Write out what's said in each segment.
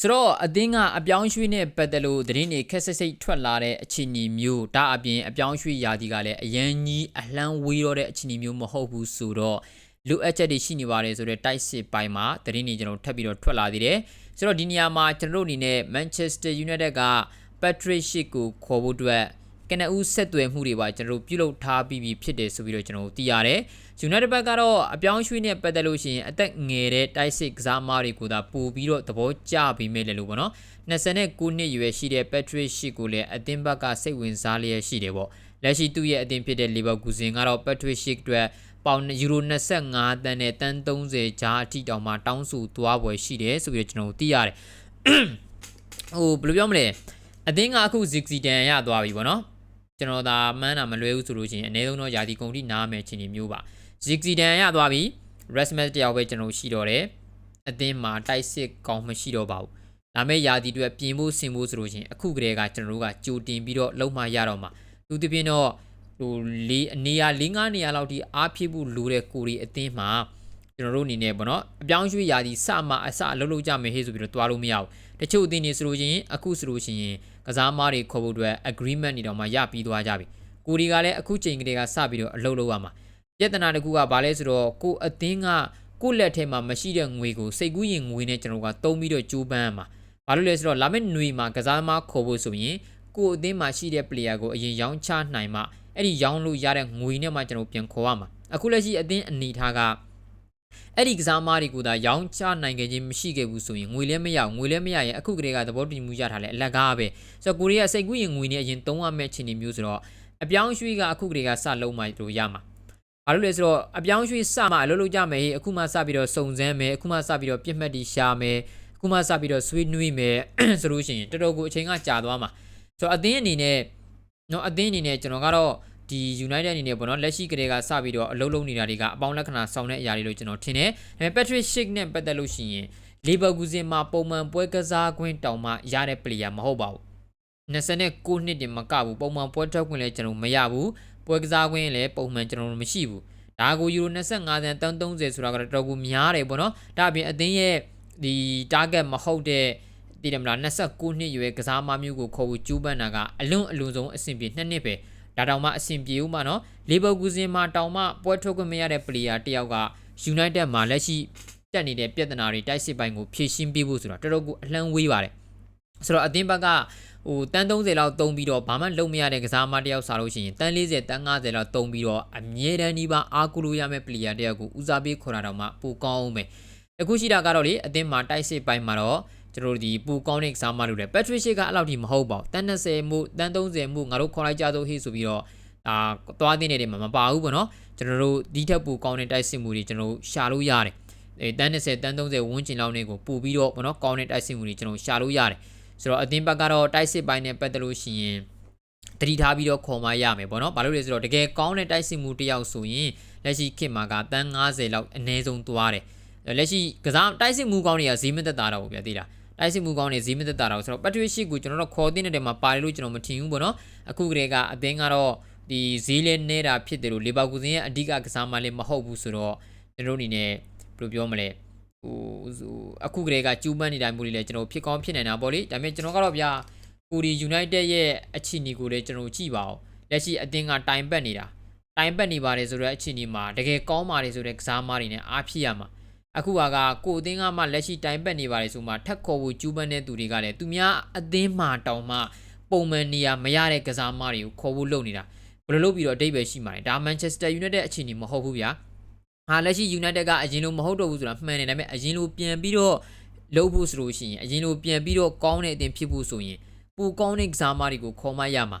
ဆိုတော့အသင်းကအပြောင်းရွှေ့နဲ့ပတ်သက်လို့သတင်းတွေခက်ဆက်စိတ်ထွက်လာတဲ့အခြေအနေမျိုးဒါအပြင်အပြောင်းရွှေ့ရာသီကလည်းအရန်ကြီးအလှမ်းဝေးတော့တဲ့အခြေအနေမျိုးမဟုတ်ဘူးဆိုတော့လိုအပ်ချက်တွေရှိနေပါတယ်ဆိုတော့တိုက်စစ်ပိုင်းမှာသတင်းတွေကျွန်တော်ထပ်ပြီးတော့ထွက်လာသေးတယ်ဆိုတော့ဒီနေရာမှာကျွန်တော်တို့အနေနဲ့ Manchester United က Patrick Schick ကိုခေါ်ဖို့အတွက် ကနအူးဆက်သွယ်မှုတွေပါကျွန်တော်တို့ပြုလုပ်ထားပြီးပြီဖြစ်တယ်ဆိုပြီးတော့ကျွန်တော်တို့သိရတယ်။ United ဘက်ကတော့အပြောင်းရွှေ့နဲ့ပတ်သက်လို့ရှိရင်အသက်ငယ်တဲ့တိုက်စစ်ကစားမတွေကိုသာပို့ပြီးတော့သဘောကျပြီးမဲ့လေလို့ပေါ့နော်။29နှစ်ရွယ်ရှိတဲ့ Patrick Schick ကိုလည်းအသင်းဘက်ကစိတ်ဝင်စားလျက်ရှိတယ်ပေါ့။လက်ရှိသူ့ရဲ့အသင်းဖြစ်တဲ့ Leverkusen ကတော့ Patrick Schick အတွက်ပေါင်ယူရို25တန်းနဲ့တန်း30ကြားအထိတောင်မှတောင်းဆိုသွားပွဲရှိတယ်ဆိုပြီးတော့ကျွန်တော်တို့သိရတယ်။ဟိုဘယ်လိုပြောမလဲအသင်းကအခု Ziggy တန်ရသွားပြီပေါ့နော်။ ကျွန်တော်သာမှန်းတာမလွဲဘူးဆိုလို့ရှိရင်အနည်းဆုံးတော့ယာတီကုန်တိနားမယ်ချင်းမျိုးပါ Ziggy တန်ရသွားပြီ Rasmus တယောက်ပဲကျွန်တော်ရှိတော့တယ်။အသင်းမှာတိုက်စစ်ကောင်းမရှိတော့ပါဘူး။ဒါမဲ့ယာတီတွေပြင်ဖို့ဆင်ဖို့ဆိုလို့ရှိရင်အခုကတည်းကကျွန်တော်တို့ကကြိုတင်ပြီးတော့လုံမှရတော့မှာ။သူတပြင်းတော့ဟိုလေးနေရာ၄၅နေရာလောက်ထိအားဖြစ်ဖို့လိုတဲ့ကိုရီအသင်းမှာ ကျွန်တော်တို့အနေနဲ့ပေါ့နော်အပြောင်းရွှေ့ရာဒီစမှအစအလုပ်လုပ်ကြမယ်ဟေ့ဆိုပြီးတော့တွားလို့မရဘူးတချို့အသင်းတွေဆိုလို့ရှိရင်အခုဆိုလို့ရှိရင်ကစားမားတွေခေါ်ဖို့အတွက် agreement တွေတော့မှရပြီးသွားကြပြီကိုရီကလည်းအခုချိန်ကလေးကစပြီးတော့အလုပ်လုပ်ရမှာပြဿနာတစ်ခုကဘာလဲဆိုတော့ကိုအသင်းကကိုလက်ထဲမှာမရှိတဲ့ငွေကိုစိတ်ကူးရင်ငွေနဲ့ကျွန်တော်ကတုံးပြီးတော့ကြိုးပမ်းရမှာဘာလို့လဲဆိုတော့လာမယ့်ຫນွေမှာကစားမားခေါ်ဖို့ဆိုရင်ကိုအသင်းမှာရှိတဲ့ player ကိုအရင်ရောင်းချနိုင်မှအဲ့ဒီရောင်းလို့ရတဲ့ငွေနဲ့မှကျွန်တော်ပြန်ခေါ်ရမှာအခုလက်ရှိအသင်းအနေထားက အဲ့ဒီကစားမားတွေကိုသာရောင်းချနိုင်ခဲ့ခြင်းမရှိခဲ့ဘူးဆိုရင်ငွေလည်းမရငွေလည်းမရရင်အခုကလေးကသဘောတူမှုရထားလဲအလကားပဲဆိုတော့ကိုရီးယားစိတ်ကူးရင်ငွေနဲ့အရင်သုံးရမယ့်အခြေအနေမျိုးဆိုတော့အပြောင်းရွှေ့ကအခုကလေးကစလုံးမှတို့ရမှာဘာလို့လဲဆိုတော့အပြောင်းရွှေ့စမှအလုပ်လုပ်ကြမယ်ဟေးအခုမှစပြီးတော့စုံစမ်းမယ်အခုမှစပြီးတော့ပြစ်မှတ်တီရှာမယ်အခုမှစပြီးတော့ sweet နွေးမယ်ဆိုလို့ရှိရင်တော်တော်ကိုအချိန်ကကြာသွားမှာဆိုတော့အသင်းအနေနဲ့နော်အသင်းအနေနဲ့ကျွန်တော်ကတော့ ဒီ United အနေနဲ့ပေါ့နော်လက်ရှိကလေးကစပြီးတော့အလုံးလုံးနေတာတွေကအပေါင်းလက္ခဏာဆောင်တဲ့အရာတွေလို့ကျွန်တော်ထင်တယ်။ဒါပေမဲ့ Patrick Schick နဲ့ပတ်သက်လို့ရှိရင် Leverkusen မှာပုံမှန်ပွဲကစားခွင့်တောင်မှရတဲ့ player မဟုတ်ပါဘူး။29နှစ်တင်မကဘူးပုံမှန်ပွဲထွက်ခွင့်လည်းကျွန်တော်မရဘူး။ပွဲကစားခွင့်လည်းပုံမှန်ကျွန်တော်မရှိဘူး။ဒါကိုယူရို25တန်330ဆိုတာကတော့တော်တော်ကိုများတယ်ပေါ့နော်။ဒါအပြင်အသင်းရဲ့ဒီ target မဟုတ်တဲ့တည်တယ်မလား29နှစ်ရွယ်ကစားမမျိုးကိုခေါ်ဖို့ကြိုးပမ်းတာကအလွန်အလွန်ဆုံးအဆင်ပြေနှစ်နှစ်ပဲ။ ဒါတောင်မှအဆင်ပြေဦးမှာနော်လီဗာပူးဇင်မှာတောင်မှပွဲထုတ်ခွင့်မရတဲ့ပလေယာတယောက်က United မှာလက်ရှိတက်နေတဲ့ပြဿနာတွေတိုက်စစ်ပိုင်းကိုဖြေရှင်းပေးဖို့ဆိုတာတော်တော်ကိုအလှမ်းဝေးပါတယ်ဆိုတော့အသင်းဘက်ကဟိုတန်း30လောက်တုံးပြီးတော့ဘာမှလုပ်မရတဲ့ကစားမတယောက်စားလို့ရှိရင်တန်း40တန်း50လောက်တုံးပြီးတော့အမြဲတမ်းဒီပါအားကိုလို့ရမယ့်ပလေယာတယောက်ကိုဦးစားပေးခေါ်တာတော့မှပိုကောင်းအောင်ပဲအခုရှိတာကတော့လေအသင်းမှာတိုက်စစ်ပိုင်းမှာတော့ ကျွန်တော်တို့ဒီပူကောင်းတဲ့ကစားမလို့လေ Patrick Schick ကအဲ့လောက်ထိမဟုတ်ပါဘူးတန်း20မှုတန်း30မှုငါတို့ခေါ်လိုက်ကြသောဟိဆိုပြီးတော့အာသွားတဲ့နေတွေမှာမပါဘူးပေါ့နော်ကျွန်တော်တို့ဒီထက်ပူကောင်းတဲ့တိုက်စစ်မှုတွေကျွန်တော်တို့ရှာလို့ရတယ်အဲတန်း20တန်း30ဝန်းကျင်လောက်နေကိုပူပြီးတော့ပေါ့နော်ကောင်းတဲ့တိုက်စစ်မှုတွေကျွန်တော်ရှာလို့ရတယ်ဆိုတော့အသင်းဘက်ကတော့တိုက်စစ်ပိုင်းနဲ့ပတ်သက်လို့ရှိရင်တတိထားပြီးတော့ခေါ်မရမယ်ပေါ့နော်။ဘာလို့လဲဆိုတော့တကယ်ကောင်းတဲ့တိုက်စစ်မှုတစ်ယောက်ဆိုရင်လက်ရှိခေတ်မှာကတန်း90လောက်အနည်းဆုံးသွားတယ်။လက်ရှိကစားတိုက်စစ်မှုကောင်းတွေကဈေးမသက်တာတော့ဗျာသိလား။ တိုက်စစ်မှုကောင်းနေဈေးမသက်တာတော့ဆိုတော့ Patrick Schick ကိုကျွန်တော်တို့ခေါ်တဲ့တဲ့မှာပါတယ်လို့ကျွန်တော်မထင်ဘူးပေါ့နော်အခုကတည်းကအသင်းကတော့ဒီဈေးလဲနေတာဖြစ်တယ်လို့လီဗာပူးဇင်ရဲ့အဓိကကစားမလေးမဟုတ်ဘူးဆိုတော့ကျွန်တော်တို့အနေနဲ့ဘယ်လိုပြောမလဲဟိုအခုကတည်းကကျူးပန်းနေတိုင်းမျိုးလေးလည်းကျွန်တော်ဖြစ်ကောင်းဖြစ်နေတာပေါ့လေဒါပေမဲ့ကျွန်တော်ကတော့ဗျာကိုရီ United ရဲ့အခြေအနေကိုလည်းကျွန်တော်ကြည့်ပါအောင်လက်ရှိအသင်းကတိုင်ပတ်နေတာတိုင်ပတ်နေပါတယ်ဆိုတော့အခြေအနေမှာတကယ်ကောင်းပါတယ်ဆိုတဲ့ကစားမတွေနဲ့အားဖြစ်ရမှာ အခုကကကိုအသင်းကမှလက်ရှိတိုင်ပတ်နေပါတယ်ဆိုမှထက်ခေါ်ဖို့ကျူးပန်းတဲ့သူတွေကလည်းသူများအသင်းမှာတောင်မှပုံမှန်နေရမရတဲ့ကစားမတွေကိုခေါ်ဖို့လုပ်နေတာဘယ်လိုလုပ်ပြီးတော့အတိတ်ပဲရှိမှာလဲဒါမန်ချက်စတာယူနိုက်တက်အခြေအနေမဟုတ်ဘူးဗျာဟာလက်ရှိ United ကအရင်လိုမဟုတ်တော့ဘူးဆိုတာမှန်တယ်ဒါပေမဲ့အရင်လိုပြန်ပြီးတော့လုပ်ဖို့ဆိုလို့ရှိရင်အရင်လိုပြန်ပြီးတော့ကောင်းတဲ့အသင်းဖြစ်ဖို့ဆိုရင်ပူကောင်းတဲ့ကစားမတွေကိုခေါ်မရမှာ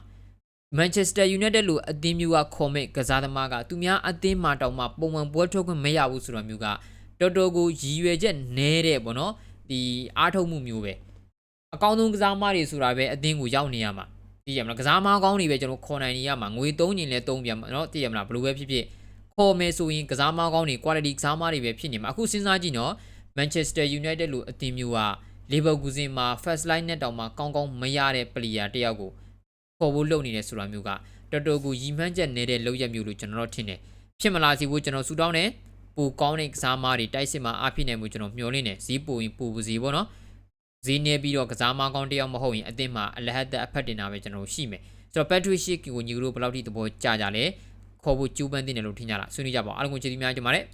Manchester United လို့အသင်းမျိုးကခေါ်မဲ့ကစားသမားကသူများအသင်းမှာတောင်မှပုံမှန်ပွဲထုတ်ခွင့်မရဘူးဆိုတာမျိုးက တော်တော်ကိုရည်ရွယ်ချက်နဲတဲ့ပေါ့နော်ဒီအားထုတ်မှုမျိုးပဲအကောင်းဆုံးကစားမတွေဆိုတာပဲအသင်းကိုရောက်နေရမှာသိရမလားကစားမကောင်းတွေပဲကျွန်တော်ခေါ်နိုင်နေရမှာငွေသုံးရင်လည်းသုံးပြန်မှာနော်သိရမလားဘလို့ပဲဖြစ်ဖြစ်ခေါ်မယ်ဆိုရင်ကစားမကောင်းတွေ quality ကစားမတွေပဲဖြစ်နေမှာအခုစဉ်းစားကြည့်နော် Manchester United လိုအသင်းမျိုးက Leverkusen မှာ first line နဲ့တောင်မှကောင်းကောင်းမရတဲ့ player တယောက်ကိုခေါ်ဖို့လုပ်နေတယ်ဆိုတာမျိုးကတော်တော်ကိုရီမှန်းချက်နေတဲ့လောက်ရမျိုးလို့ကျွန်တော်ထင်တယ်ဖြစ်မလားစီဖို့ကျွန်တော်ဆူတောင်းတယ် ပိုကောင်းတဲ့ကစားမားတွေတိုက်စစ်မှာအဖြစ်နိုင်မှုကျွန်တော်မျှော်လင့်နေဈေးပိုရင်ပိုပါစေပေါ့နော်ဈေးနေပြီးတော့ကစားမကောင်းတစ်ယောက်မဟုတ်ရင်အသင်းမှာအလဟတ်သက်အဖက်တင်တာပဲကျွန်တော်တို့ရှိမယ်ဆိုတော့ Patrick Schick ကိုညီတို့ဘယ်လောက်ထိသဘောကျကြလဲခေါ်ဖို့ကြိုးပမ်းတင်တယ်လို့ထင်ကြလားဆွေးနွေးကြပါဦးအားလုံးကိုကျေးဇူးများတင်ပါတယ်